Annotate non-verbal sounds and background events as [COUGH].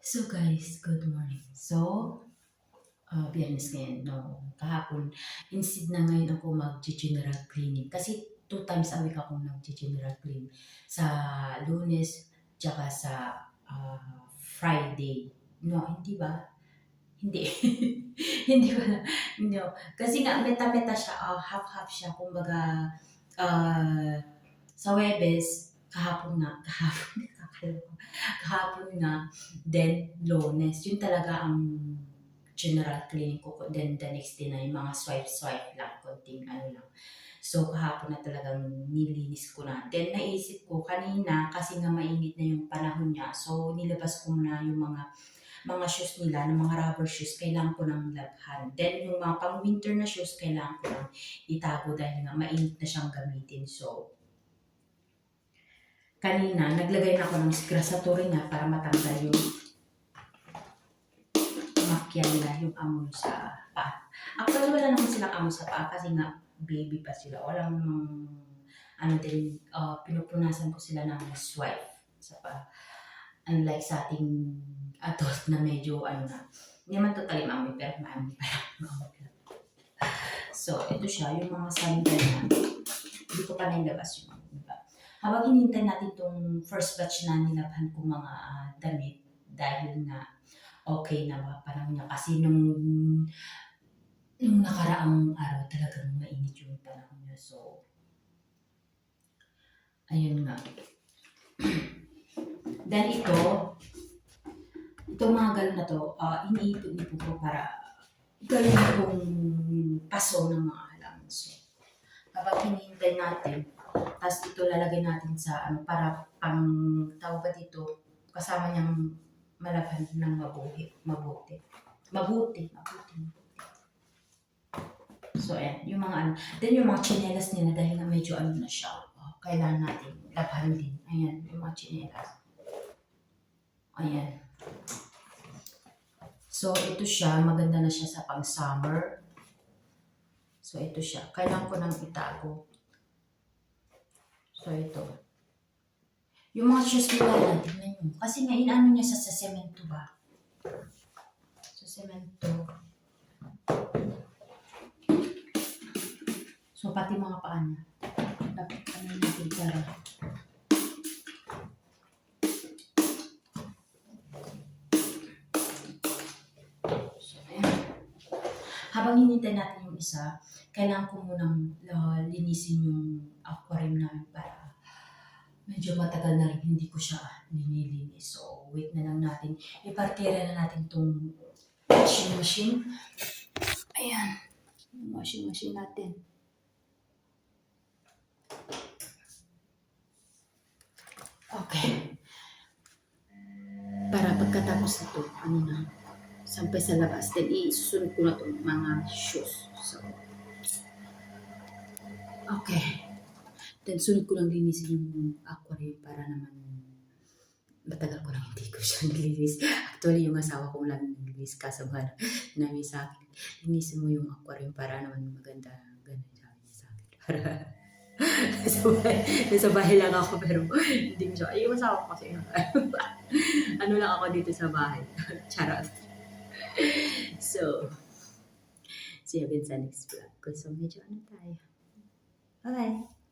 So guys, good morning. So, uh, biyernes ngayon, no, kahapon, instead na ngayon ako mag-general cleaning. Kasi two times a week ako nag-general clean. Sa lunes, tsaka sa ah, Friday. No, hindi ba? Hindi. [LAUGHS] hindi ba? Hindi. Kasi nga, meta-meta siya, ah, half-half siya. Kumbaga, ah, sa Webes, kahapon nga, kahapon. Kahapon nga, then lunes. Yun talaga ang general cleaning ko. Then the next day na yung mga swipe-swipe lang, konting ano lang. So kahapon na talagang nilinis ko na. Then naisip ko kanina kasi nga mainit na yung panahon niya. So nilabas ko muna yung mga mga shoes nila, ng mga rubber shoes, kailangan ko nang labhan. Then yung mga pang winter na shoes, kailangan ko nang itago dahil nga mainit na siyang gamitin. So kanina, naglagay na ako ng skrasatory niya para matanggal yung makya nila, yung amoy sa paa. Actually, wala naman silang amoy sa paa kasi nga baby pa sila. Walang namang, ano din, uh, pinupunasan ko sila ng swipe sa paa. Unlike sa ating adult na medyo, ano na, hindi naman totally maamoy, pero maamoy pa lang. [LAUGHS] pa. So, ito siya, yung mga sandal na, hindi ko pa nailabas yung. Habang hinintay natin itong first batch na nilabhan kong mga ah, damit, dahil nga okay na ba panahon niya. Kasi nung, nung nakaraang araw talagang mainit yung panahon niya. So, ayun nga. [CLEARS THROAT] Then ito, itong mga galon na to, uh, iniipon-ipon ko para galon kong paso ng mga halaman. So, kapag hinihintay natin, tapos ito lalagay natin sa ano para pang tawag ba dito kasama niyang malaban ng mabuhi, mabuti. Mabuti, mabuti. So, ayan, yung mga ano. Then, yung mga chinelas nila, dahil nga medyo ano na siya, oh, kailangan natin labahan din. Ayan, yung mga chinelas. Ayan. So, ito siya, maganda na siya sa pang-summer. So, ito siya. Kailangan ko nang itago. So, ito. Yung mga shoes nila na, tingnan nyo. Kasi nga, inaano niya sa, sa semento ba? Sa semento. So, pati mga paa niya. Dapat ano natin para. Habang hinintay natin yung isa, kailangan ko munang uh, linisin yung aquarium namin para medyo matagal na rin hindi ko siya ninilinis. So, wait na lang natin. Ipartira na natin itong washing machine. Ayan. Washing machine natin. Okay. Para pagkatapos nito, ano na, sampay sa labas. Then, isusunod ko na itong mga shoes. So, okay. Then, sunod ko lang linisin yung aquarium para naman matagal ko lang hindi ko siya [LAUGHS] nilinis. Actually, yung asawa ko lang nilinis kaso nga namin sa akin. Linisin mo yung aquarium para naman maganda. Ganun sabi sa akin. Para [LAUGHS] nasa bahay, nasa bahay lang ako pero hindi ko siya. Ay, yung asawa ko kasi [LAUGHS] ano lang ako dito sa bahay. Charot. [LAUGHS] so, see you again sa next vlog. So, medyo ano tayo. Bye-bye.